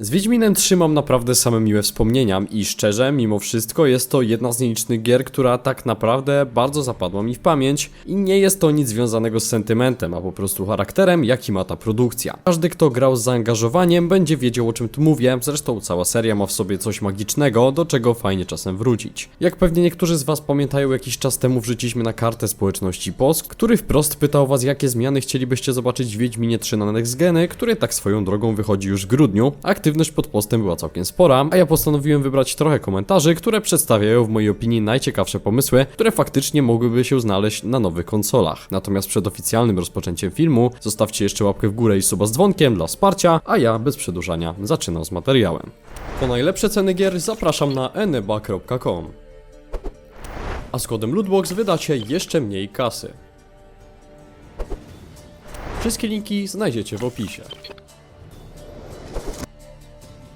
Z Wiedźminem trzymam naprawdę same miłe wspomnienia i szczerze, mimo wszystko jest to jedna z nielicznych gier, która tak naprawdę bardzo zapadła mi w pamięć i nie jest to nic związanego z sentymentem, a po prostu charakterem, jaki ma ta produkcja. Każdy, kto grał z zaangażowaniem, będzie wiedział o czym tu mówię, zresztą cała seria ma w sobie coś magicznego, do czego fajnie czasem wrócić. Jak pewnie niektórzy z was pamiętają, jakiś czas temu wrzuciliśmy na kartę społeczności POSK, który wprost pytał was, jakie zmiany chcielibyście zobaczyć w Wiedźminie 3 na Next Geny, który tak swoją drogą wychodzi już w grudniu. Aktywność pod postem była całkiem spora, a ja postanowiłem wybrać trochę komentarzy, które przedstawiają w mojej opinii najciekawsze pomysły, które faktycznie mogłyby się znaleźć na nowych konsolach. Natomiast przed oficjalnym rozpoczęciem filmu zostawcie jeszcze łapkę w górę i suba z dzwonkiem dla wsparcia, a ja bez przedłużania zaczynam z materiałem. Po najlepsze ceny gier zapraszam na eneba.com. A z kodem Lootbox wydacie jeszcze mniej kasy. Wszystkie linki znajdziecie w opisie.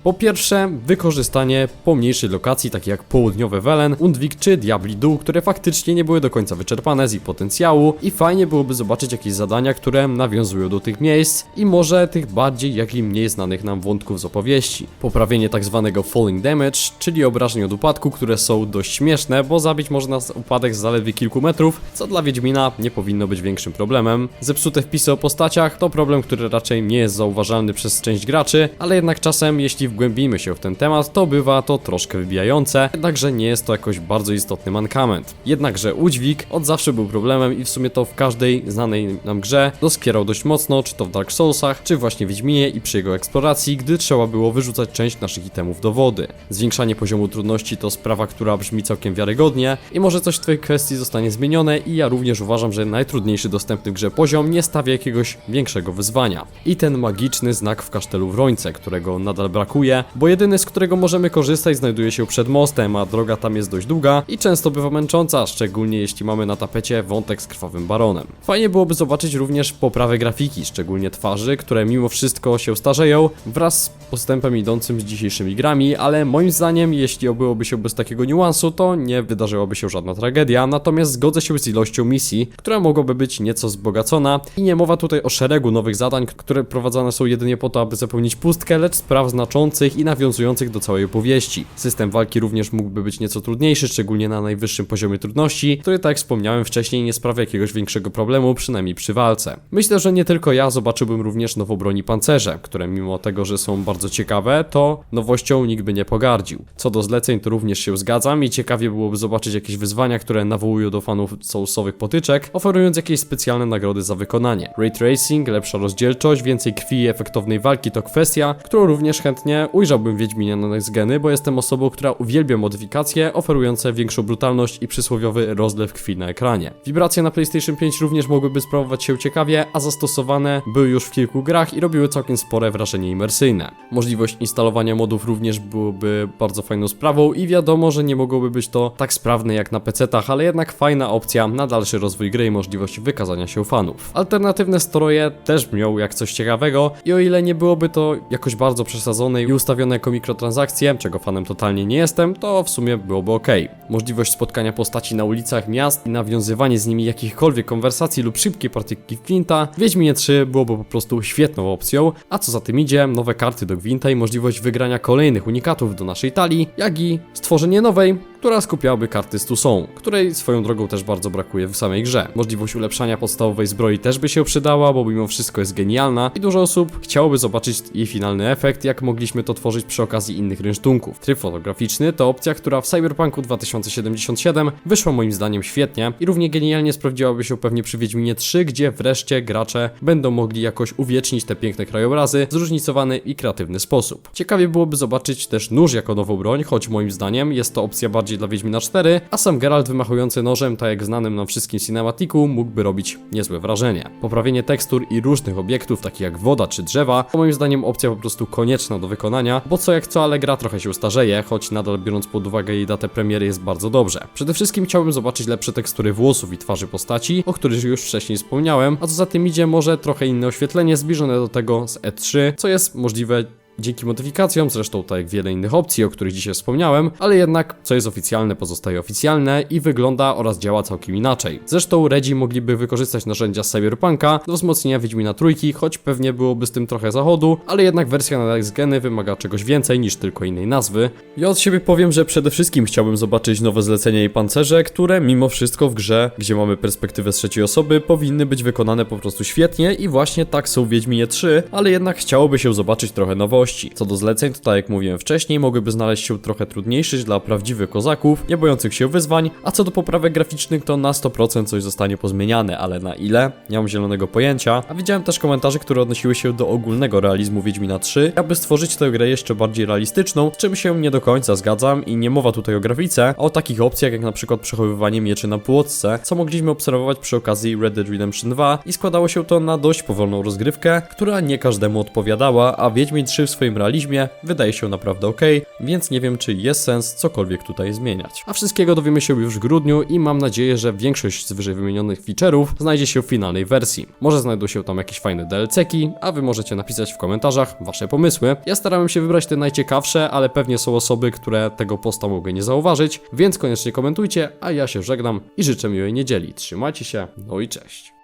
Po pierwsze, wykorzystanie pomniejszej lokacji, takie jak południowe Welen, Undwik czy Diabli Dół, które faktycznie nie były do końca wyczerpane z ich potencjału i fajnie byłoby zobaczyć jakieś zadania, które nawiązują do tych miejsc i może tych bardziej, jak i mniej znanych nam wątków z opowieści. Poprawienie tak zwanego falling damage, czyli obrażeń od upadku, które są dość śmieszne, bo zabić można upadek z zaledwie kilku metrów, co dla Wiedźmina nie powinno być większym problemem. Zepsute wpisy o postaciach to problem, który raczej nie jest zauważalny przez część graczy, ale jednak czasem, jeśli wgłębimy się w ten temat, to bywa to troszkę wybijające, jednakże nie jest to jakoś bardzo istotny mankament. Jednakże udźwig od zawsze był problemem i w sumie to w każdej znanej nam grze doskierał dość mocno, czy to w Dark Soulsach, czy właśnie Wiedźminie i przy jego eksploracji, gdy trzeba było wyrzucać część naszych itemów do wody. Zwiększanie poziomu trudności to sprawa, która brzmi całkiem wiarygodnie i może coś w tej kwestii zostanie zmienione i ja również uważam, że najtrudniejszy dostępny w grze poziom nie stawia jakiegoś większego wyzwania. I ten magiczny znak w kasztelu w Rońce, którego nadal brakuje, bo jedyny z którego możemy korzystać znajduje się przed mostem, a droga tam jest dość długa i często bywa męcząca, szczególnie jeśli mamy na tapecie wątek z krwawym baronem. Fajnie byłoby zobaczyć również poprawę grafiki, szczególnie twarzy, które mimo wszystko się starzeją wraz z postępem idącym z dzisiejszymi grami, ale moim zdaniem, jeśli obyłoby się bez takiego niuansu, to nie wydarzyłaby się żadna tragedia, natomiast zgodzę się z ilością misji, która mogłaby być nieco wzbogacona i nie mowa tutaj o szeregu nowych zadań, które prowadzone są jedynie po to, aby zapełnić pustkę, lecz spraw znaczących i nawiązujących do całej opowieści. System walki również mógłby być nieco trudniejszy, szczególnie na najwyższym poziomie trudności, który tak jak wspomniałem wcześniej nie sprawia jakiegoś większego problemu, przynajmniej przy walce. Myślę, że nie tylko ja zobaczyłbym również nowo broni pancerze, które mimo tego, że są bardzo ciekawe, to nowością nikt by nie pogardził. Co do zleceń, to również się zgadzam i ciekawie byłoby zobaczyć jakieś wyzwania, które nawołują do fanów soulsowych potyczek, oferując jakieś specjalne nagrody za wykonanie. Ray tracing, lepsza rozdzielczość, więcej krwi i efektownej walki to kwestia, którą również chętnie ujrzałbym Wiedźminie na Next Geny, bo jestem osobą, która uwielbia modyfikacje oferujące większą brutalność i przysłowiowy rozlew krwi na ekranie. Wibracje na PlayStation 5 również mogłyby sprawować się ciekawie, a zastosowane były już w kilku grach i robiły całkiem spore wrażenie imersyjne. Możliwość instalowania modów również byłoby bardzo fajną sprawą i wiadomo, że nie mogłoby być to tak sprawne jak na PC-tach, ale jednak fajna opcja na dalszy rozwój gry i możliwość wykazania się fanów. Alternatywne stroje też brzmią jak coś ciekawego i o ile nie byłoby to jakoś bardzo przesadzone i ustawione jako mikrotransakcje, czego fanem totalnie nie jestem, to w sumie byłoby ok. Możliwość spotkania postaci na ulicach miast i nawiązywanie z nimi jakichkolwiek konwersacji lub szybkiej partyki Gwinta, w Wiedźminie 3 byłoby po prostu świetną opcją, a co za tym idzie, nowe karty do Gwinta i możliwość wygrania kolejnych unikatów do naszej talii, jak i stworzenie nowej, która skupiałaby karty z Tusą, której swoją drogą też bardzo brakuje w samej grze. Możliwość ulepszania podstawowej zbroi też by się przydała, bo mimo wszystko jest genialna i dużo osób chciałoby zobaczyć jej finalny efekt, jak mogliśmy to tworzyć przy okazji innych rynsztunków. Tryb fotograficzny to opcja, która w Cyberpunku 2077 wyszła moim zdaniem świetnie i równie genialnie sprawdziłaby się pewnie przy Wiedźminie 3, gdzie wreszcie gracze będą mogli jakoś uwiecznić te piękne krajobrazy w zróżnicowany i kreatywny sposób. Ciekawie byłoby zobaczyć też nóż jako nową broń, choć moim zdaniem jest to opcja bardziej dla Wiedźmina 4, a sam Geralt wymachujący nożem, tak jak znanym nam wszystkim cinematiku, mógłby robić niezłe wrażenie. Poprawienie tekstur i różnych obiektów, takich jak woda czy drzewa, to moim zdaniem opcja po prostu konieczna do wykonania, bo co jak co, ale gra trochę się starzeje, choć nadal biorąc pod uwagę jej datę premiery jest bardzo dobrze. Przede wszystkim chciałbym zobaczyć lepsze tekstury włosów i twarzy postaci, o których już wcześniej wspomniałem, a co za tym idzie może trochę inne oświetlenie zbliżone do tego z E3, co jest możliwe dzięki modyfikacjom, zresztą tak jak wiele innych opcji, o których dzisiaj wspomniałem, ale jednak co jest oficjalne pozostaje oficjalne i wygląda oraz działa całkiem inaczej. Zresztą Redzi mogliby wykorzystać narzędzia Cyberpunka do wzmocnienia Wiedźmina Trójki, choć pewnie byłoby z tym trochę zachodu, ale jednak wersja na Next Geny wymaga czegoś więcej niż tylko innej nazwy. Ja od siebie powiem, że przede wszystkim chciałbym zobaczyć nowe zlecenia i pancerze, które mimo wszystko w grze, gdzie mamy perspektywę z trzeciej osoby, powinny być wykonane po prostu świetnie i właśnie tak są w Wiedźminie 3, ale jednak chciałoby się zobaczyć trochę nowości. Co do zleceń, to tak jak mówiłem wcześniej, mogłyby znaleźć się trochę trudniejsze dla prawdziwych kozaków, nie bojących się wyzwań, a co do poprawek graficznych, to na 100% coś zostanie pozmieniane, ale na ile? Nie mam zielonego pojęcia. A widziałem też komentarze, które odnosiły się do ogólnego realizmu Wiedźmina 3, aby stworzyć tę grę jeszcze bardziej realistyczną, z czym się nie do końca zgadzam i nie mowa tutaj o grafice, a o takich opcjach jak na przykład przechowywanie mieczy na płotce, co mogliśmy obserwować przy okazji Red Dead Redemption 2 i składało się to na dość powolną rozgrywkę, która nie każdemu odpowiadała, a Wiedźmin 3 w swoim realizmie wydaje się naprawdę ok, więc nie wiem czy jest sens cokolwiek tutaj zmieniać. A wszystkiego dowiemy się już w grudniu i mam nadzieję, że większość z wyżej wymienionych feature'ów znajdzie się w finalnej wersji. Może znajdą się tam jakieś fajne DLC-ki, a wy możecie napisać w komentarzach wasze pomysły. Ja starałem się wybrać te najciekawsze, ale pewnie są osoby, które tego posta mogły nie zauważyć, więc koniecznie komentujcie, a ja się żegnam i życzę miłej niedzieli. Trzymajcie się, no i cześć.